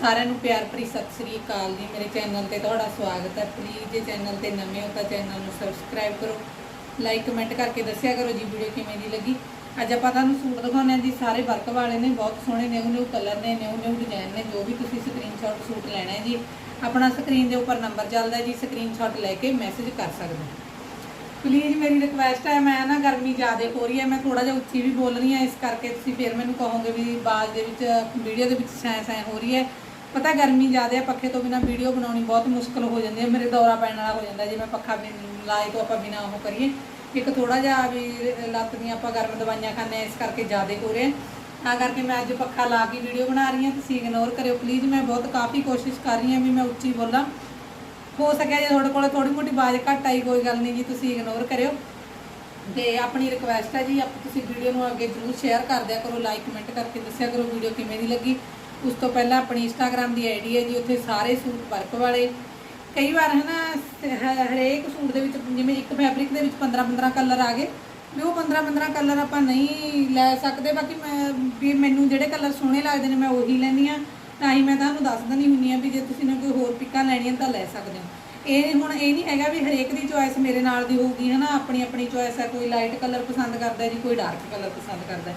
ਸਾਰਿਆਂ ਨੂੰ ਪਿਆਰ ਭਰੀ ਸਤਿ ਸ੍ਰੀ ਅਕਾਲ ਜੀ। ਮੇਰੇ ਚੈਨਲ ਤੇ ਤੁਹਾਡਾ ਸਵਾਗਤ ਹੈ। ਪਲੀਜ਼ ਜੇ ਚੈਨਲ ਤੇ ਨਵੇਂ ਹੋ ਤਾਂ ਚੈਨਲ ਨੂੰ ਸਬਸਕ੍ਰਾਈਬ ਕਰੋ। ਲਾਈਕ ਕਮੈਂਟ ਕਰਕੇ ਦੱਸਿਆ ਕਰੋ ਜੀ ਵੀਡੀਓ ਕਿਵੇਂ ਦੀ ਲੱਗੀ। ਅੱਜ ਆਪਾਂ ਤੁਹਾਨੂੰ ਸੂਟ ਦਿਖਾਉਂਦੇ ਹਾਂ ਜੀ। ਸਾਰੇ ਵਰਕ ਵਾਲੇ ਨੇ, ਬਹੁਤ ਸੋਹਣੇ ਨਿਊ ਨਿਊ ਕਲਰ ਨੇ, ਨਿਊ ਨਿਊ ਡਿਜ਼ਾਈਨ ਨੇ। ਜੋ ਵੀ ਤੁਸੀਂ ਸਕਰੀਨਸ਼ਾਟ ਸੂਟ ਲੈਣਾ ਹੈ ਜੀ, ਆਪਣਾ ਸਕਰੀਨ ਦੇ ਉੱਪਰ ਨੰਬਰ ਚੱਲਦਾ ਜੀ। ਸਕਰੀਨਸ਼ਾਟ ਲੈ ਕੇ ਮੈਸੇਜ ਕਰ ਸਕਦੇ ਹੋ। ਪਲੀਜ਼ ਮੇਰੀ ਰਿਕੁਐਸਟ ਹੈ, ਮੈਂ ਨਾ ਗਰਮੀ ਜ਼ਿਆਦਾ ਹੋ ਰਹੀ ਹੈ। ਮੈਂ ਥੋੜਾ ਜਿਹਾ ਉੱਚੀ ਵੀ ਬੋਲ ਰਹੀ ਹਾਂ। ਇਸ ਕਰਕੇ ਤੁਸੀਂ ਫਿਰ ਮੈਨੂੰ ਕਹੋਗੇ ਵੀ ਬਾਅਦ ਦੇ ਵਿੱਚ ਵੀਡੀਓ ਦੇ ਵਿੱਚ ਸੈਂ ਸੈਂ ਹੋ ਰਹੀ ਹੈ। ਪਤਾ ਗਰਮੀ ਜ਼ਿਆਦਾ ਹੈ, ਪੱਖੇ ਤੋਂ ਬਿਨਾ ਵੀਡੀਓ ਬਣਾਉਣੀ ਬਹੁਤ ਮੁਸ਼ਕਲ ਹੋ ਜਾਂਦੀ ਹੈ, ਮੇਰੇ ਦੌਰਾ ਪੈਣ ਵਾਲਾ ਹੋ ਜਾਂਦਾ ਜੇ ਮੈਂ ਪੱਖਾ ਵੀ ਲਾਏ ਤੋਂ ਆਪਾਂ ਬਿਨਾ ਉਹ ਕਰੀਏ। ਇੱਕ ਥੋੜਾ ਜਿਹਾ ਵੀ ਲੱਤ ਦੀਆਂ ਆਪਾਂ ਗਰਮ ਦਵਾਈਆਂ ਖਾਂਦੇ ਹਾਂ, ਇਸ ਕਰਕੇ ਜ਼ਿਆਦਾ ਹੋ ਰਿਹਾ ਤਾਂ ਕਰਕੇ ਮੈਂ ਅੱਜ ਪੱਖਾ ਲਾ ਕੇ ਵੀਡੀਓ ਬਣਾ ਰਹੀ ਹਾਂ, ਤੁਸੀਂ ਇਗਨੋਰ ਕਰਿਓ। ਪਲੀਜ਼ ਮੈਂ ਬਹੁਤ ਕਾਫੀ ਕੋਸ਼ਿਸ਼ ਕਰ ਰਹੀ ਹਾਂ ਵੀ ਮੈਂ ਉੱਚੀ ਬੋਲਾਂ। ਹੋ ਸਕਿਆ ਜੇ ਤੁਹਾਡੇ ਕੋਲ ਥੋੜੀ ਮੋਟੀ ਆਵਾਜ਼ ਘੱਟ ਆਈ, ਕੋਈ ਗੱਲ ਨਹੀਂ ਜੀ, ਤੁਸੀਂ ਇਗਨੋਰ ਕਰਿਓ। ਤੇ ਆਪਣੀ ਰਿਕੁਐਸਟ ਹੈ ਜੀ, ਆਪ ਤੁਸੀਂ ਵੀਡੀਓ ਨੂੰ ਅੱਗੇ ਜਰੂਰ ਸ਼ੇਅਰ ਕਰ ਦਿਆ ਕਰੋ ਲਾਈਕ ਕਮੈਂਟ ਕਰਕੇ ਦੱਸਿਆ ਕਰੋ ਵੀਡੀਓ ਕਿਵੇਂ ਦੀ ਲੱਗੀ। ਉਸ ਤੋਂ ਪਹਿਲਾਂ ਆਪਣੀ ਇੰਸਟਾਗ੍ਰam ਦੀ ਆਈਡੀ ਹੈ ਜੀ, ਉੱਥੇ ਸਾਰੇ ਸੂਟ ਵਰਕ ਵਾਲੇ। ਕਈ ਵਾਰ ਹੈ ਨਾ ਹਰੇਕ ਸੂਟ ਦੇ ਵਿੱਚ, ਜਿਵੇਂ ਇੱਕ ਫੈਬਰਿਕ ਦੇ ਵਿੱਚ 15 15 ਕਲਰ ਆ ਗਏ, ਵੀ ਉਹ 15 15 ਕਲਰ ਆਪਾਂ ਨਹੀਂ ਲੈ ਸਕਦੇ। ਬਾਕੀ ਮੈਂ, ਵੀ ਮੈਨੂੰ ਜਿਹੜੇ ਕਲਰ ਸੋਹਣੇ ਲੱਗਦੇ ਨੇ, ਮੈਂ ਉਹੀ ਲੈਂਦੀ ਆ ਤਾਂ ਹੀ ਮੈਂ ਤੁਹਾਨੂੰ ਦੱਸ ਦਿੰਦੀ ਹੁੰਨੀ ਆ ਵੀ ਜੇ ਤੁਸੀਂ ਨੇ ਕੋਈ ਹੋਰ ਪਿੱਕਾਂ ਲੈਣੀਆਂ ਤਾਂ ਲੈ ਸਕਦੇ ਹੋ। ਇਹ ਹੁਣ ਇਹ ਨਹੀਂ ਹੈਗਾ ਵੀ ਹਰੇਕ ਦੀ ਚੋਇਸ ਮੇਰੇ ਨਾਲ ਦੀ ਹੋਊਗੀ, ਹਨਾ। ਆਪਣੀ ਆਪਣੀ ਚੋਇਸ ਹੈ, ਕੋਈ ਲਾਈਟ ਕਲਰ ਪਸੰਦ ਕਰਦਾ ਜੀ, ਕੋਈ ਡਾਰਕ ਕਲਰ ਪਸੰਦ ਕਰਦਾ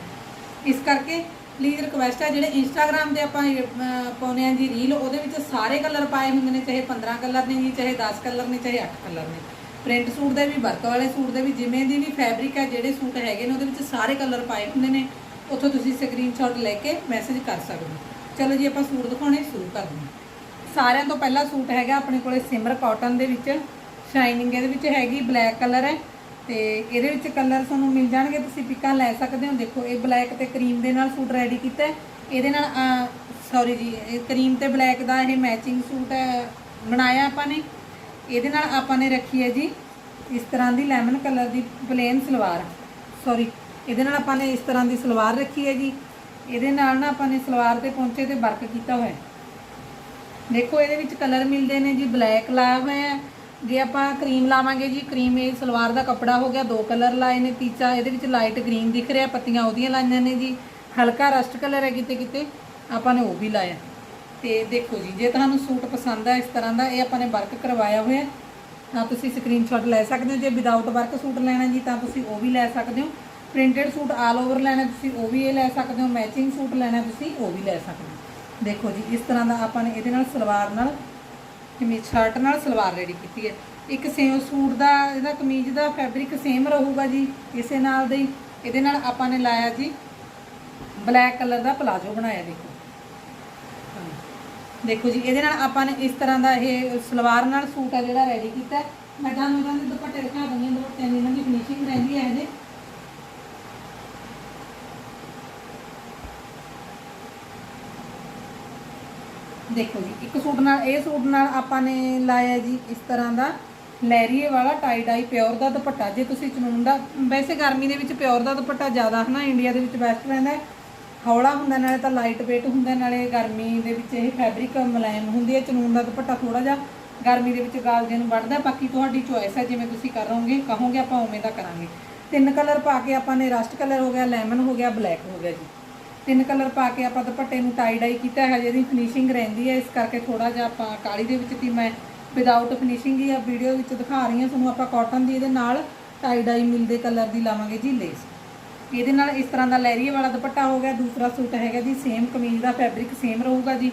ਇਸ ਕਰਕੇ ਪਲੀਜ਼ ਰਿਕੁਐਸਟ ਹੈ ਜਿਹੜੇ ਇੰਸਟਾਗ੍ਰam ਤੇ ਆਪਾਂ ਅਹ, ਪਾਉਂਦੇ ਆ ਜੀ ਰੀਲ ਉਹਦੇ ਵਿੱਚ ਸਾਰੇ ਕਲਰ ਪਾਏ ਹੁੰਦੇ ਨੇ ਚਾਹੇ 15 ਕਲਰ ਨੇ ਜੀ ਚਾਹੇ 10 ਕਲਰ ਨੇ ਚਾਹੇ 8 ਕਲਰ ਨੇ। ਪ੍ਰਿੰਟ ਸੂਟ ਦੇ ਵੀ ਵਰਕ ਵਾਲੇ ਸੂਟ ਦੇ ਵੀ ਜਿਵੇਂ ਦੀ ਵੀ ਫੈਬਰਿਕ ਹੈ ਜਿਹੜੇ ਸੂਟ ਹੈਗੇ ਨੇ ਉਹਦੇ ਵਿੱਚ ਸਾਰੇ ਕਲਰ ਪਾਏ ਹੁੰਦੇ ਨੇ। ਉੱਥੋਂ ਤੁਸੀਂ ਸਕਰੀਨਸ਼ਾਟ ਲੈ ਕੇ ਮੈਸੇਜ ਕਰ ਸਕਦੇ ਹੋ। ਚਲੋ ਜੀ ਆਪਾਂ ਸੂਟ ਦਿਖਾਉਣੇ ਸ਼ੁਰੂ ਕਰਦੇ ਹਾਂ। ਸਾਰਿਆਂ ਤੋਂ ਪਹਿਲਾ ਸੂਟ ਹੈਗਾ ਆਪਣੇ ਕੋਲੇ ਸਿਮਰ ਕਾਟਨ ਦੇ ਵਿੱਚ। ਸ਼ਾਈਨਿੰਗ ਇਹਦੇ ਵਿੱਚ ਹੈਗੀ ਬਲੈਕ ਕਲਰ ਹੈ। ਤੇ ਇਹਦੇ ਵਿੱਚ ਕਲਰ ਤੁਹਾਨੂੰ ਮਿਲ ਜਾਣਗੇ, ਤੁਸੀਂ ਪਿੱਕਾਂ ਲੈ ਸਕਦੇ ਹੋ। ਦੇਖੋ, ਇਹ ਬਲੈਕ ਤੇ ਕਰੀਮ ਦੇ ਨਾਲ ਸੂਟ ਰੈਡੀ ਕੀਤਾ ਹੈ। ਇਹਦੇ ਨਾਲ ਸੌਰੀ ਜੀ, ਇਹ ਕਰੀਮ ਤੇ ਬਲੈਕ ਦਾ ਇਹ ਮੈਚਿੰਗ ਸੂਟ ਬਣਾਇਆ ਆਪਾਂ ਨੇ। ਇਹਦੇ ਨਾਲ ਆਪਾਂ ਨੇ ਰੱਖੀ ਹੈ ਜੀ, ਇਸ ਤਰ੍ਹਾਂ ਦੀ ਲੈਮਨ ਕਲਰ ਦੀ ਪਲੇਨ ਸਲਵਾਰ। ਸੌਰੀ ਇਹਦੇ ਨਾਲ ਆਪਾਂ ਨੇ ਇਸ ਤਰ੍ਹਾਂ ਦੀ ਸਲਵਾਰ ਰੱਖੀ ਹੈ ਜੀ। ਇਹਦੇ ਨਾਲ ਨਾ ਆਪਾਂ ਨੇ ਸਲਵਾਰ ਤੇ ਪਹੁੰਚੇ ਤੇ ਵਰਕ ਕੀਤਾ ਹੋਇਆ ਦੇਖੋ, ਇਹਦੇ ਵਿੱਚ ਕਲਰ ਮਿਲਦੇ ਨੇ ਜੀ ਬਲੈਕ ਲਾਇਆ ਹੋਇਆ ਹੈ। ਜੇ ਆਪਾਂ ਕਰੀਮ ਲਾਵਾਂਗੇ ਜੀ, ਕਰੀਮ ਇਹ ਸਲਵਾਰ ਦਾ ਕੱਪੜਾ ਹੋ ਗਿਆ, ਦੋ ਕਲਰ ਲਾਏ ਨੇ ਤੀਚਾ ਇਹਦੇ ਵਿੱਚ ਲਾਈਟ ਗ੍ਰੀਨ ਦਿਖ ਰਿਹਾ, ਪੱਤੀਆਂ ਉਹਦੀਆਂ ਲਾਈਆਂ ਨੇ ਜੀ, ਹਲਕਾ ਰਸਟ ਕਲਰ ਹੈ ਕਿਤੇ ਕਿਤੇ, ਆਪਾਂ ਨੇ ਉਹ ਵੀ ਲਾਇਆ। ਤੇ ਦੇਖੋ ਜੀ, ਜੇ ਤੁਹਾਨੂੰ ਸੂਟ ਪਸੰਦ ਆ, ਇਸ ਤਰ੍ਹਾਂ ਦਾ, ਇਹ ਆਪਾਂ ਨੇ ਵਰਕ ਕਰਵਾਇਆ ਹੋਇਆ, ਤਾਂ ਤੁਸੀਂ ਸਕਰੀਨਸ਼ਾਟ ਲੈ ਸਕਦੇ ਹੋ, ਜੇ ਵਿਦਆਊਟ ਵਰਕ ਸੂਟ ਲੈਣਾ ਜੀ, ਤਾਂ ਤੁਸੀਂ ਉਹ ਵੀ ਲੈ ਸਕਦੇ ਹੋ। ਪ੍ਰਿੰਟਡ ਸੂਟ ਆਲ ਓਵਰ ਲੈਣਾ, ਤੁਸੀਂ ਉਹ ਵੀ ਇਹ ਲੈ ਸਕਦੇ ਹੋ। ਮੈਚਿੰਗ ਸੂਟ ਲੈਣਾ, ਤੁਸੀਂ ਉਹ ਵੀ ਲੈ ਸਕਦੇ ਹੋ। ਦੇਖੋ ਜੀ, ਇਸ ਤਰ੍ਹਾਂ ਦਾ ਆਪਾਂ ਨੇ ਇਹਦੇ ਨਾਲ ਸਲਵਾਰ ਨਾਲ ਕਮੀਜ਼ ਸ਼ਰਟ ਨਾਲ ਸਲਵਾਰ ਰੈਡੀ ਕੀਤੀ ਹੈ। ਇੱਕ ਸੇਮ ਸੂਟ ਦਾ, ਇਹਦਾ ਕਮੀਜ਼ ਦਾ ਫੈਬਰਿਕ ਸੇਮ ਰਹੂਗਾ ਜੀ, ਇਸੇ ਨਾਲ ਦੇ। ਇਹਦੇ ਨਾਲ ਆਪਾਂ ਨੇ ਲਾਇਆ ਜੀ ਬਲੈਕ ਕਲਰ ਦਾ ਪਲਾਜੋ ਬਣਾਇਆ, ਦੇਖੋ। ਦੇਖੋ ਜੀ, ਇਹਦੇ ਨਾਲ ਆਪਾਂ ਨੇ ਇਸ ਤਰ੍ਹਾਂ ਦਾ ਇਹ ਸਲਵਾਰ ਨਾਲ ਸੂਟ ਹੈ ਜਿਹੜਾ ਰੈਡੀ ਕੀਤਾ ਮੈਂ ਤੁਹਾਨੂੰ ਇਹਨਾਂ ਦੇ ਦੁਪੱਟੇ ਦਿਖਾ ਦਿੰਦੀ ਹਾਂ ਦੁਪੱਟਿਆਂ ਦੀ ਇਹਨਾਂ ਦੀ ਫਿਨਿਸ਼ਿੰਗ ਰਹਿੰਦੀ ਹੈ ਇਹਦੇ। ਦੇਖੋ ਜੀ, ਇੱਕ ਸੂਟ ਨਾਲ, ਇਹ ਸੂਟ ਨਾਲ ਆਪਾਂ ਨੇ ਲਾਇਆ ਜੀ, ਇਸ ਤਰ੍ਹਾਂ ਦਾ ਲੈਰੀਏ ਵਾਲਾ ਟਾਈ ਡਾਈ ਪਿਓਰ ਦਾ ਦੁਪੱਟਾ। ਜੇ ਤੁਸੀਂ ਚਨੂਨ ਦਾ, ਵੈਸੇ ਗਰਮੀ ਦੇ ਵਿੱਚ ਪਿਓਰ ਦਾ ਦੁਪੱਟਾ ਜ਼ਿਆਦਾ ਹਨਾ ਇੰਡੀਆ ਦੇ ਵਿੱਚ ਬੈਸਟ ਰਹਿੰਦਾ ਹੌਲਾ ਹੁੰਦਾ, ਨਾਲੇ ਤਾਂ ਲਾਈਟ weight ਹੁੰਦਾ, ਨਾਲੇ ਗਰਮੀ ਦੇ ਵਿੱਚ ਇਹ ਫੈਬਰਿਕ ਮੁਲਾਇਮ ਹੁੰਦੀ ਹੈ, ਚਨੂਨ ਦਾ ਦੁਪੱਟਾ ਥੋੜਾ ਜਿਹਾ ਗਰਮੀ ਦੇ ਵਿੱਚ ਗਾਲਜੇ ਨੂੰ ਵੱਢਦਾ ਬਾਕੀ ਤੁਹਾਡੀ ਚੋਇਸ ਹੈ, ਜਿਵੇਂ ਤੁਸੀਂ ਕਰੋਗੇ, ਕਹੋਗੇ, ਆਪਾਂ ਉਵੇਂ ਦਾ ਕਰਾਂਗੇ। ਤਿੰਨ ਕਲਰ ਪਾ ਕੇ ਆਪਾਂ ਨੇ ਰਸਟ ਕਲਰ ਹੋ ਗਿਆ ਲੈਮਨ ਹੋ ਗਿਆ ਬਲੈਕ ਹੋ ਗਿਆ ਜੀ। ਤਿੰਨ ਕਲਰ ਪਾ ਕੇ ਆਪਾਂ ਦੁਪੱਟੇ ਨੂੰ ਟਾਈ ਡਾਈ ਕੀਤਾ ਹੈ ਜਿਹਦੀ ਫਿਨਿਸ਼ਿੰਗ ਰਹਿੰਦੀ ਹੈ, ਇਸ ਕਰਕੇ ਥੋੜਾ ਜਿਹਾ ਆਪਾਂ ਕਾਲੀ ਦੇ ਵਿੱਚ ਤੀ ਮੈਂ ਵਿਦਆਊਟ ਫਿਨਿਸ਼ਿੰਗ ਹੀ ਆ ਵੀਡੀਓ ਵਿੱਚ ਦਿਖਾ ਰਹੀ ਹਾਂ, ਤੁਹਾਨੂੰ ਆਪਾਂ ਕਾਟਨ ਦੀ ਇਹਦੇ ਨਾਲ ਟਾਈ ਡਾਈ ਮਿਲਦੇ ਕਲਰ ਦੀ ਲਾਵਾਂਗੇ ਜੀ ਲੇਸ ਇਹਦੇ ਨਾਲ ਇਸ ਤਰ੍ਹਾਂ ਦਾ ਲੈਰੀਏ ਵਾਲਾ ਦੁਪੱਟਾ ਹੋ ਗਿਆ, ਦੂਸਰਾ ਸੂਟ ਹੈਗਾ ਜੀ ਸੇਮ ਕਮੀਜ਼ ਦਾ ਫੈਬਰਿਕ ਸੇਮ ਰਹੂਗਾ ਜੀ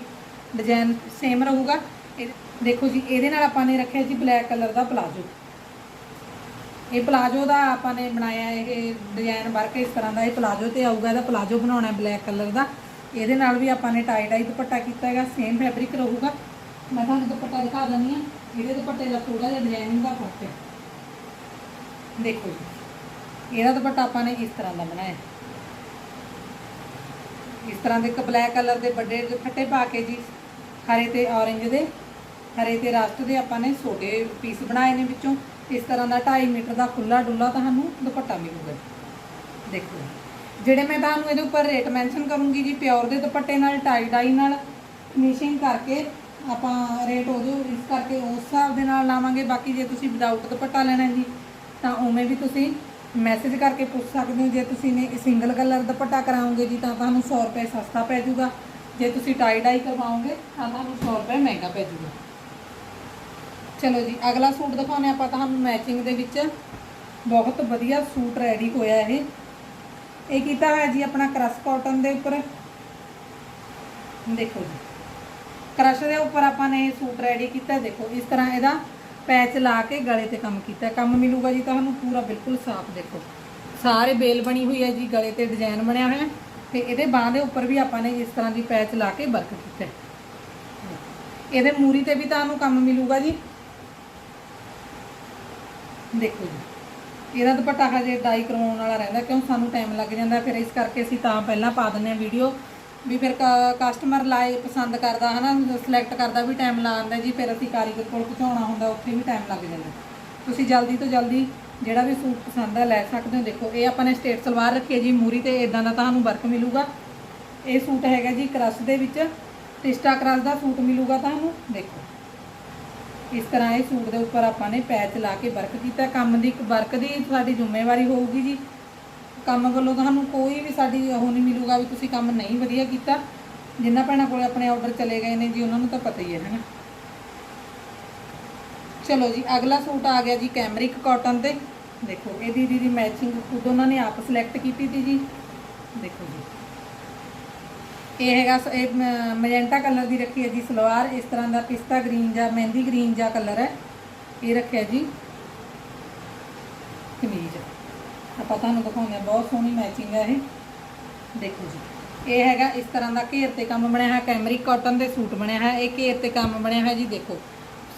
ਡਿਜ਼ਾਈਨ ਸੇਮ ਰਹੂਗਾ। ਇਹ- ਦੇਖੋ ਜੀ, ਇਹਦੇ ਨਾਲ ਆਪਾਂ ਨੇ ਰੱਖਿਆ ਜੀ ਬਲੈਕ ਕਲਰ ਦਾ ਪਲਾਜੋ ਇਹ ਪਲਾਜੋ ਦਾ ਆਪਾਂ ਨੇ ਬਣਾਇਆ ਇਹ ਡਿਜ਼ਾਈਨ ਵਰਕ ਇਸ ਤਰ੍ਹਾਂ ਦਾ ਇਹ ਪਲਾਜੋ ਤੇ ਆਊਗਾ, ਇਹਦਾ ਪਲਾਜੋ ਬਣਾਉਣਾ ਬਲੈਕ ਕਲਰ ਦਾ। ਇਹਦੇ ਨਾਲ ਵੀ ਆਪਾਂ ਨੇ ਟਾਈ ਡਾਈ ਦੁਪੱਟਾ ਕੀਤਾ ਹੈਗਾ ਸੇਮ ਫੈਬਰਿਕ ਰਹੂਗਾ। ਮੈਂ ਤੁਹਾਨੂੰ ਦੁਪੱਟਾ ਦਿਖਾ ਦਿੰਦੀ ਹਾਂ, ਇਹਦੇ ਦੁਪੱਟੇ ਦਾ ਥੋੜਾ ਜਿਹਾ ਡਿਜ਼ਾਈਨਿੰਗ ਦਾ ਫ਼ਰਕ ਹੈ। ਦੇਖੋ ਜੀ, ਇਹਦਾ ਦੁਪੱਟਾ ਆਪਾਂ ਨੇ ਇਸ ਤਰ੍ਹਾਂ ਦਾ ਬਣਾਇਆ ਇਸ ਤਰ੍ਹਾਂ ਦੇ ਇੱਕ ਬਲੈਕ ਕਲਰ ਦੇ ਵੱਡੇ ਦੁਪੱਟੇ ਪਾ ਕੇ ਜੀ, ਹਰੇ ਤੇ ਔਰੇਂਜ ਦੇ, ਹਰੇ ਤੇ ਰਸਟ ਦੇ ਆਪਾਂ ਨੇ ਛੋਟੇ ਪੀਸ ਬਣਾਏ ਨੇ ਵਿੱਚੋਂ। ਇਸ ਤਰ੍ਹਾਂ ਦਾ 2.5 ਮੀਟਰ ਦਾ ਖੁੱਲਾ ਡੁੱਲਾ ਤੁਹਾਨੂੰ ਦੁਪੱਟਾ ਮਿਲੂਗਾ ਦੇਖੋ ਜਿਹੜੇ ਮੈਂ ਤੁਹਾਨੂੰ ਇਹਦੇ ਉੱਪਰ ਰੇਟ ਮੈਂਸ਼ਨ ਕਰੂੰਗੀ ਜੀ ਪਿਓਰ ਦੇ ਦੁਪੱਟੇ ਨਾਲ ਟਾਈ ਡਾਈ ਨਾਲ ਫਿਨਿਸ਼ਿੰਗ ਕਰਕੇ ਆਪਾਂ ਰੇਟ ਉਹਦੇ ਇਸ ਕਰਕੇ ਉਸ ਹਿਸਾਬ ਦੇ ਨਾਲ ਲਾਵਾਂਗੇ। ਬਾਕੀ ਜੇ ਤੁਸੀਂ ਵਿਦਆਊਟ ਦੁਪੱਟਾ ਲੈਣਾ ਜੀ, ਤਾਂ ਉਵੇਂ ਵੀ ਤੁਸੀਂ ਮੈਸੇਜ ਕਰਕੇ ਪੁੱਛ ਸਕਦੇ ਹੋ। ਜੇ ਤੁਸੀਂ ਨੇ ਸਿੰਗਲ ਕਲਰ ਦੁਪੱਟਾ ਕਰਾਓਗੇ ਜੀ, ਤਾਂ ਤੁਹਾਨੂੰ 100 ਰੁਪਏ ਸਸਤਾ ਪੈ ਜਾਊਗਾ। ਜੇ ਤੁਸੀਂ ਟਾਈ ਡਾਈ ਕਰਵਾਓਗੇ, ਤਾਂ ਤੁਹਾਨੂੰ 100 ਰੁਪਏ ਮਹਿੰਗਾ ਪੈ ਜਾਊਗਾ। ਚਲੋ ਜੀ, ਅਗਲਾ ਸੂਟ ਦਿਖਾਉਂਦੇ ਆਪਾਂ ਤੁਹਾਨੂੰ ਮੈਚਿੰਗ ਦੇ ਵਿੱਚ ਬਹੁਤ ਵਧੀਆ ਸੂਟ ਰੈਡੀ ਹੋਇਆ ਇਹ। ਇਹ ਕੀਤਾ ਹੋਇਆ ਜੀ, ਆਪਣਾ ਕ੍ਰਸ਼ ਕਾਟਨ ਦੇ ਉੱਪਰ। ਦੇਖੋ ਜੀ ਕ੍ਰਸ਼ ਦੇ ਉੱਪਰ ਆਪਾਂ ਨੇ ਇਹ ਸੂਟ ਰੈਡੀ ਕੀਤਾ, ਦੇਖੋ, ਇਸ ਤਰ੍ਹਾਂ ਇਹਦਾ ਪੈਚ ਲਾ ਕੇ ਗਲੇ ਤੇ ਕੰਮ ਕੀਤਾ। ਕੰਮ ਮਿਲੂਗਾ ਜੀ ਤੁਹਾਨੂੰ ਪੂਰਾ ਬਿਲਕੁਲ ਸਾਫ਼, ਦੇਖੋ। ਸਾਰੇ ਬੇਲ ਬਣੀ ਹੋਈ ਹੈ ਜੀ, ਗਲੇ ਤੇ ਡਿਜ਼ਾਈਨ ਬਣਿਆ ਹੋਇਆ ਹੈ। ਤੇ ਇਹਦੇ ਬਾਹ ਦੇ ਉੱਪਰ ਵੀ ਆਪਾਂ ਨੇ ਇਸ ਤਰ੍ਹਾਂ ਦੀ ਪੈਚ ਲਾ ਕੇ ਵਰਕ ਕੀਤਾ ਇਹਦੇ ਮੂਰੀ ਤੇ ਵੀ ਤੁਹਾਨੂੰ ਕੰਮ ਮਿਲੂਗਾ ਜੀ। ਦੇਖੋ ਜੀ। ਇਹਦਾ ਦੁਪੱਟਾ ਹਜੇ ਡਾਈ ਕਰਵਾਉਣ ਵਾਲਾ ਰਹਿੰਦਾ, ਕਿਉਂ? ਸਾਨੂੰ ਟਾਈਮ ਲੱਗ ਜਾਂਦਾ ਫਿਰ ਇਸ ਕਰਕੇ ਅਸੀਂ ਤਾਂ ਪਹਿਲਾਂ ਪਾ ਦਿੰਦੇ ਹਾਂ ਵੀਡੀਓ ਵੀ ਫਿਰ ਕਸਟਮਰ ਲਾਏ, ਪਸੰਦ ਕਰਦਾ, ਹਨਾ? ਸਿਲੈਕਟ ਕਰਦਾ ਵੀ ਟਾਈਮ ਲਾ ਲਾਉਂਦਾ ਜੀ, ਫਿਰ ਅਸੀਂ ਕਾਰੀਗਰ ਕੋਲ ਪਹੁੰਚਾਉਣਾ ਹੁੰਦਾ, ਉੱਥੇ ਵੀ ਟਾਈਮ ਲੱਗ ਜਾਂਦਾ। ਤੁਸੀਂ ਜਲਦੀ ਤੋਂ ਜਲਦੀ ਜਿਹੜਾ ਵੀ ਸੂਟ ਪਸੰਦ ਹੈ ਲੈ ਸਕਦੇ ਹੋ। ਦੇਖੋ, ਇਹ ਆਪਾਂ ਨੇ ਸਟੇਟ ਸਲਵਾਰ ਰੱਖੀ ਹੈ ਜੀ, ਮੂਰੀ ਤੇ ਇਦਾਂ ਦਾ ਤੁਹਾਨੂੰ ਵਰਕ ਮਿਲੂਗਾ। ਇਹ ਸੂਟ ਹੈਗਾ ਜੀ, ਕ੍ਰਸ਼ ਦੇ ਵਿੱਚ ਟਿਸਟਾ ਕ੍ਰਸ਼ ਦਾ ਸੂਟ ਮਿਲੂਗਾ ਤੁਹਾਨੂੰ। ਦੇਖੋ। ਇਸ ਤਰ੍ਹਾਂ ਇਹ ਸੂਟ ਦੇ ਉੱਪਰ ਆਪਾਂ ਨੇ ਪੈਚ ਲਾ ਕੇ ਵਰਕ ਕੀਤਾ। ਕੰਮ ਦੀ ਵਰਕ ਦੀ ਤੁਹਾਡੀ ਜ਼ਿੰਮੇਵਾਰੀ ਹੋਊਗੀ ਜੀ। ਕੰਮ ਵੱਲੋਂ ਤੁਹਾਨੂੰ ਕੋਈ ਵੀ ਸਾਡੀ ਉਹ ਨਹੀਂ ਮਿਲੂਗਾ ਵੀ ਤੁਸੀਂ ਕੰਮ ਨਹੀਂ ਵਧੀਆ ਕੀਤਾ। ਜਿੰਨਾ ਭੈਣਾਂ ਕੋਲ ਆਪਣੇ ਆਰਡਰ ਚਲੇ ਗਏ ਨੇ ਜੀ, ਉਹਨਾਂ ਨੂੰ ਤਾਂ ਪਤਾ ਹੀ ਹੈ, ਹੈਨਾ? ਚਲੋ ਜੀ, ਅਗਲਾ ਸੂਟ ਆ ਗਿਆ ਜੀ ਕੈਮਰਿਕ ਕਾਟਨ ਤੇ। ਦੇਖੋ, ਇਹਦੀ ਦੀ ਮੈਚਿੰਗ ਖੁਦ ਉਹਨਾਂ ਨੇ ਆਪ ਸਿਲੈਕਟ ਕੀਤੀ ਸੀ ਜੀ। ਦੇਖੋ ਜੀ। ਇਹ ਹੈਗਾ ਸ- ਇਹ ਮੈਜੈਂਟਾ ਕਲਰ ਦੀ ਰੱਖੀ ਹੈ ਜੀ ਸਲਵਾਰ, ਇਸ ਤਰ੍ਹਾਂ ਦਾ ਪਿਸਤਾ ਗ੍ਰੀਨ ਜਾਂ ਮਹਿੰਦੀ ਗ੍ਰੀਨ ਜਾਂ ਕਲਰ ਹੈ। ਇਹ ਰੱਖਿਆ ਜੀ। ਕਮੀਜ਼। ਆਪਾਂ ਤੁਹਾਨੂੰ ਦਿਖਾਉਂਦੇ ਹਾਂ, ਬਹੁਤ ਸੋਹਣੀ ਮੈਚਿੰਗ ਹੈ ਇਹ। ਦੇਖੋ ਜੀ। ਇਹ ਹੈਗਾ ਇਸ ਤਰ੍ਹਾਂ ਦਾ ਘੇਰ ਤੇ ਕੰਮ ਬਣਿਆ ਹੈ ਕੈਮਰਿਕ ਕਾਟਨ ਦੇ ਸੂਟ ਬਣਿਆ ਹੈ ਇਹ ਘੇਰ ਤੇ ਕੰਮ ਬਣਿਆ ਹੈ ਜੀ, ਦੇਖੋ।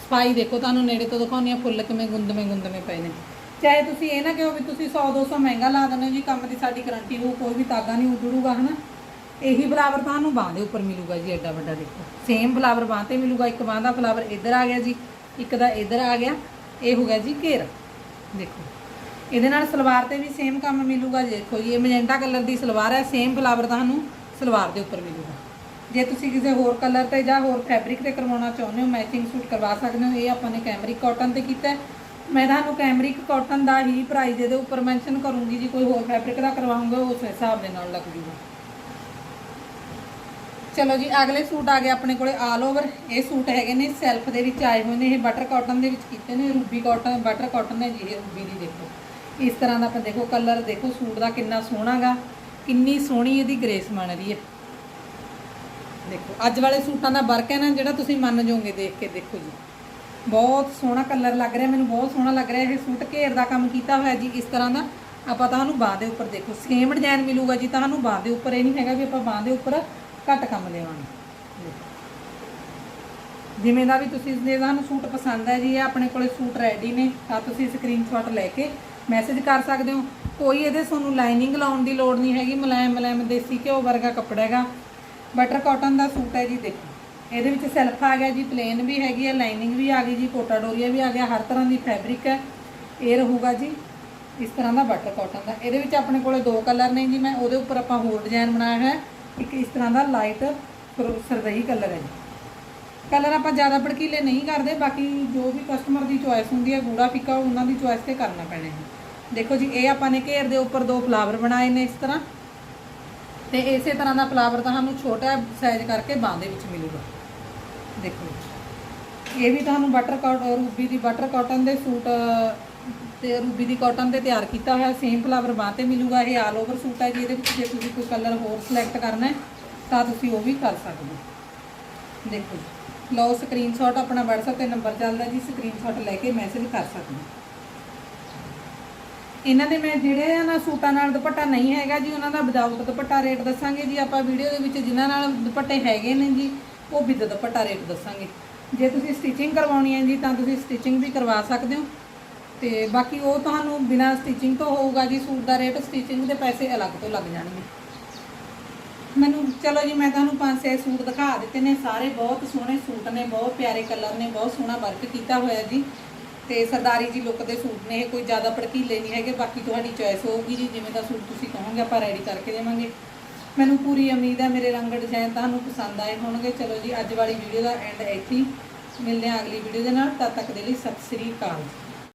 ਸਫ਼ਾਈ ਦੇਖੋ, ਤੁਹਾਨੂੰ ਨੇੜੇ ਤੋਂ ਦਿਖਾਉਂਦੀ ਹਾਂ, ਫੁੱਲ ਕਿਵੇਂ ਗੁੰਦਵੇਂ ਗੁੰਦਵੇਂ ਪਏ ਨੇ। ਚਾਹੇ ਤੁਸੀਂ ਇਹ ਨਾ ਕਹੋ ਵੀ ਤੁਸੀਂ 100 200 ਮਹਿੰਗਾ ਲਾ ਦਿੰਦੇ ਹੋ ਜੀ, ਕੰਮ ਦੀ ਸਾਡੀ ਗਾਰੰਟੀ ਹੋਊ, ਕੋਈ ਵੀ ਤਾਗਾ ਨਹੀਂ ਉਜੜੂਗਾ ਹਨਾ? ਇਹੀ ਫਲਾਵਰ ਤੁਹਾਨੂੰ ਬਾਂਹ ਦੇ ਉੱਪਰ ਮਿਲੂਗਾ ਜੀ ਐਡਾ ਵੱਡਾ ਦੇਖੋ। ਸੇਮ ਫਲਾਵਰ ਬਾਂਹ ਤੇ ਮਿਲੂਗਾ ਇੱਕ ਬਾਂਹ ਦਾ ਫਲਾਵਰ ਇੱਧਰ ਆ ਗਿਆ ਜੀ ਇੱਕ ਦਾ ਇੱਧਰ ਆ ਗਿਆ ਇਹ ਹੋ ਗਿਆ ਜੀ ਘੇਰਾ। ਦੇਖੋ ਇਹਦੇ ਨਾਲ ਸਲਵਾਰ ਤੇ ਵੀ ਸੇਮ ਕੰਮ ਮਿਲੂਗਾ ਜੀ ਦੇਖੋ ਜੀ, ਇਹ ਮੈਜੈਂਟਾ ਕਲਰ ਦੀ ਸਲਵਾਰ ਹੈ ਸੇਮ ਫਲਾਵਰ ਤੁਹਾਨੂੰ ਸਲਵਾਰ ਦੇ ਉੱਪਰ ਮਿਲੂਗਾ। ਜੇ ਤੁਸੀਂ ਕਿਸੇ ਹੋਰ ਕਲਰ ਤੇ ਜਾਂ ਹੋਰ ਫੈਬਰਿਕ ਤੇ ਕਰਵਾਉਣਾ ਚਾਹੁੰਦੇ ਹੋ ਮੈਚਿੰਗ ਸੂਟ ਕਰਵਾ ਸਕਦੇ ਹੋ ਇਹ ਆਪਾਂ ਨੇ ਕੈਮਰਿਕ ਕਾਟਨ ਤੇ ਕੀਤਾ ਮੈਂ ਤੁਹਾਨੂੰ ਕੈਮਰਿਕ ਕਾਟਨ ਦਾ ਹੀ ਪ੍ਰਾਈਸ ਇਹਦੇ ਉੱਪਰ ਮੈਂਸ਼ਨ ਕਰੂੰਗੀ ਜੀ ਕੋਈ ਹੋਰ ਫੈਬਰਿਕ ਦਾ ਕਰਵਾਉਂਗੇ ਉਸ ਹਿਸਾਬ ਦੇ ਨਾਲ ਲੱਗ ਜੂਗਾ। ਚਲੋ ਜੀ, ਅਗਲੇ ਸੂਟ ਆ ਗਏ ਆਪਣੇ ਕੋਲੇ ਆਲ ਓਵਰ ਇਹ ਸੂਟ ਹੈਗੇ ਨੇ ਸੈਲਫ ਦੇ ਵਿੱਚ ਆਏ ਹੋਏ ਨੇ, ਇਹ ਬਟਰ ਕਾਟਨ ਦੇ ਵਿੱਚ ਕੀਤੇ ਨੇ, ਰੂਬੀ ਕਾਟਨ ਬਟਰ ਕਾਟਨ ਨੇ ਜੀ, ਇਹ ਰੂਬੀ ਦੀ ਦੇਖੋ। ਇਸ ਤਰ੍ਹਾਂ ਦਾ ਆਪਾਂ ਦੇਖੋ ਕਲਰ ਦੇਖੋ ਸੂਟ ਦਾ ਕਿੰਨਾ ਸੋਹਣਾਗਾ, ਕਿੰਨੀ ਸੋਹਣੀ ਇਹਦੀ ਗ੍ਰੇਸ ਬਣ ਰਹੀ ਹੈ। ਦੇਖੋ, ਅੱਜ ਵਾਲੇ ਸੂਟਾਂ ਦਾ ਵਰਕ ਹੈ ਨਾ, ਜਿਹੜਾ ਤੁਸੀਂ ਮੰਨ ਜਾਓਗੇ ਦੇਖ ਕੇ, ਦੇਖੋ ਜੀ। ਬਹੁਤ ਸੋਹਣਾ ਕਲਰ ਲੱਗ ਰਿਹਾ, ਮੈਨੂੰ ਬਹੁਤ ਸੋਹਣਾ ਲੱਗ ਰਿਹਾ ਇਹ ਸੂਟ, ਘੇਰ ਦਾ ਕੰਮ ਕੀਤਾ ਹੋਇਆ ਜੀ, ਇਸ ਤਰ੍ਹਾਂ ਦਾ। ਆਪਾਂ ਤੁਹਾਨੂੰ ਬਾਹ ਦੇ ਉੱਪਰ ਦੇਖੋ ਸੇਮ ਡਿਜ਼ਾਈਨ ਮਿਲੂਗਾ ਜੀ, ਤੁਹਾਨੂੰ ਬਾਹ ਦੇ ਉੱਪਰ ਇਹ ਨਹੀਂ ਹੈਗਾ ਵੀ ਆਪਾਂ ਬਾਹ ਦੇ ਉੱਪਰ ਘੱਟ ਕੰਮ ਦੇਵਾਂਗੇ ਜਿਵੇਂ ਦਾ ਵੀ ਤੁਸੀਂ ਜੇ ਤੁਹਾਨੂੰ ਸੂਟ ਪਸੰਦ ਹੈ ਜੀ, ਇਹ ਆਪਣੇ ਕੋਲੇ ਸੂਟ ਰੈਡੀ ਨੇ, ਤਾਂ ਤੁਸੀਂ ਸਕਰੀਨਸ਼ਾਟ ਲੈ ਕੇ ਮੈਸੇਜ ਕਰ ਸਕਦੇ ਹੋ। ਕੋਈ ਇਹਦੇ ਤੁਹਾਨੂੰ ਲਾਈਨਿੰਗ ਲਾਉਣ ਦੀ ਲੋੜ ਨਹੀਂ ਹੈਗੀ ਮੁਲਾਇਮ ਮੁਲਾਇਮ ਦੇਸੀ ਘਿਓ ਵਰਗਾ ਕੱਪੜਾ ਹੈਗਾ। ਬਟਰ ਕਾਟਨ ਦਾ ਸੂਟ ਹੈ ਜੀ, ਦੇਖੋ। ਇਹਦੇ ਵਿੱਚ ਸੈਲਫ ਆ ਗਿਆ ਜੀ ਪਲੇਨ ਵੀ ਹੈਗੀ ਹੈ ਲਾਈਨਿੰਗ ਵੀ ਆ ਗਈ ਜੀ, ਕੋਟਾ ਡੋਰੀਆ ਵੀ ਆ ਗਿਆ, ਹਰ ਤਰ੍ਹਾਂ ਦੀ ਫੈਬਰਿਕ ਹੈ। ਇਹ ਰਹੂਗਾ ਜੀ, ਇਸ ਤਰ੍ਹਾਂ ਦਾ ਬਟਰ ਕਾਟਨ ਦਾ। ਇਹਦੇ ਵਿੱਚ ਆਪਣੇ ਕੋਲੇ ਦੋ ਕਲਰ ਨੇ ਜੀ, ਮੈਂ ਉਹਦੇ ਉੱਪਰ ਆਪਾਂ ਹੋਰ ਡਿਜ਼ਾਈਨ ਬਣਾਇਆ ਹੈ। ਇੱਕ ਇਸ ਤਰ੍ਹਾਂ ਦਾ ਲਾਈਟ ਸਰਦਈ ਕਲਰ ਹੈ ਜੀ। ਕਲਰ ਆਪਾਂ ਜ਼ਿਆਦਾ ਭੜਕੀਲੇ ਨਹੀਂ ਕਰਦੇ, ਬਾਕੀ ਜੋ ਵੀ ਕਸਟਮਰ ਦੀ ਚੁਆਇਸ ਹੁੰਦੀ ਹੈ, ਗੂੜਾ ਫਿੱਕਾ, ਉਹਨਾਂ ਦੀ ਚੁਆਇਸ ਤੇ ਕਰਨਾ ਪੈਣਾ ਹੈ। ਦੇਖੋ ਜੀ, ਇਹ ਆਪਾਂ ਨੇ ਘੇਰ ਦੇ ਉੱਪਰ ਦੋ ਫਲਾਵਰ ਬਣਾਏ ਨੇ ਇਸ ਤਰ੍ਹਾਂ। ਤੇ ਇਸੇ ਤਰ੍ਹਾਂ ਦਾ ਫਲਾਵਰ ਤੁਹਾਨੂੰ ਛੋਟਾ ਸਾਈਜ਼ ਕਰਕੇ ਬਾਂਹ ਦੇ ਵਿੱਚ ਮਿਲੂਗਾ। ਦੇਖੋ ਇਹ ਵੀ ਤੁਹਾਨੂੰ ਬਟਰ ਕਾਟ ਰੂਬੀ ਦੀ ਬਟਰ ਕਾਟਨ ਦੇ ਸੂਟ ਤੇ ਰੂਬੀ ਦੀ ਕਾਟਨ ਤੇ ਤਿਆਰ ਕੀਤਾ ਹੋਇਆ ਸੇਮ ਫਲਾਵਰ ਬਾਂਹ ਤੇ ਮਿਲੂਗਾ। ਇਹ ਆਲ ਓਵਰ ਸੂਟ ਹੈ ਜੀ, ਇਹਦੇ ਵਿੱਚ ਜੇ ਤੁਸੀਂ ਕੋਈ ਕਲਰ ਹੋਰ ਸਿਲੈਕਟ ਕਰਨਾ ਹੈ, ਤਾਂ ਤੁਸੀਂ ਉਹ ਵੀ ਕਰ ਸਕਦੇ ਹੋ। ਦੇਖੋ ਲਓ ਸਕਰੀਨਸ਼ਾਟ ਆਪਣਾ WhatsApp ਤੇ ਨੰਬਰ ਚੱਲਦਾ ਜੀ ਸਕਰੀਨਸ਼ਾਟ ਲੈ ਕੇ ਮੈਸੇਜ ਕਰ ਸਕਦੇ ਹੋ। ਇਹਨਾਂ ਦੇ ਮੈਂ ਜਿਹੜੇ ਆ ਨਾ ਸੂਟਾਂ ਨਾਲ ਦੁਪੱਟਾ ਨਹੀਂ ਹੈਗਾ ਜੀ, ਉਹਨਾਂ ਦਾ ਵਿਦਆਊਟ ਦੁਪੱਟਾ ਰੇਟ ਦੱਸਾਂਗੇ ਜੀ, ਆਪਾਂ ਵੀਡੀਓ ਦੇ ਵਿੱਚ ਜਿਨ੍ਹਾਂ ਨਾਲ ਦੁਪੱਟੇ ਹੈਗੇ ਨੇ ਜੀ, ਉਹ ਵਿਦ ਦੁਪੱਟਾ ਰੇਟ ਦੱਸਾਂਗੇ। ਜੇ ਤੁਸੀਂ ਸਟਿਚਿੰਗ ਕਰਵਾਉਣੀ ਹੈ ਜੀ, ਤਾਂ ਤੁਸੀਂ ਸਟਿਚਿੰਗ ਵੀ ਕਰਵਾ ਸਕਦੇ ਹੋ। ਤੇ ਬਾਕੀ ਉਹ ਤੁਹਾਨੂੰ ਬਿਨਾਂ ਸਟਿਚਿੰਗ ਤੋਂ ਹੋਊਗਾ ਜੀ, ਸੂਟ ਦਾ ਰੇਟ ਸਟਿਚਿੰਗ ਦੇ ਪੈਸੇ ਅਲੱਗ ਤੋਂ ਲੱਗ ਜਾਣਗੇ। ਮੈਨੂੰ, ਚਲੋ ਜੀ, ਮੈਂ ਤੁਹਾਨੂੰ ਪੰਜ ਛੇ ਸੂਟ ਦਿਖਾ ਦਿੱਤੇ ਨੇ, ਸਾਰੇ ਬਹੁਤ ਸੋਹਣੇ ਸੂਟ ਨੇ, ਬਹੁਤ ਪਿਆਰੇ ਕਲਰ ਨੇ, ਬਹੁਤ ਸੋਹਣਾ ਵਰਕ ਕੀਤਾ ਹੋਇਆ ਜੀ। ਤੇ ਸਰਦਾਰੀ ਜੀ ਲੁੱਕ ਦੇ ਸੂਟ ਨੇ, ਇਹ ਕੋਈ ਜ਼ਿਆਦਾ ਭੜਕੀਲੇ ਨਹੀਂ ਹੈਗੇ, ਬਾਕੀ ਤੁਹਾਡੀ ਚੋਇਸ ਹੋਊਗੀ ਜੀ, ਜਿਵੇਂ ਦਾ ਸੂਟ ਤੁਸੀਂ ਕਹੋਗੇ, ਆਪਾਂ ਰੈਡੀ ਕਰਕੇ ਦੇਵਾਂਗੇ। ਮੈਨੂੰ ਪੂਰੀ ਉਮੀਦ ਹੈ, ਮੇਰੇ ਰੰਗ ਡਿਜ਼ਾਈਨ ਤੁਹਾਨੂੰ ਪਸੰਦ ਆਏ ਹੋਣਗੇ। ਚਲੋ ਜੀ, ਅੱਜ ਵਾਲੀ ਵੀਡੀਓ ਦਾ ਐਂਡ ਇੱਥੇ ਮਿਲਦੇ ਹਾਂ ਅਗਲੀ ਵੀਡੀਓ ਦੇ ਨਾਲ, ਤਦ ਤੱਕ ਦੇ ਲਈ ਸਤਿ ਸ੍ਰੀ ਅਕਾਲ।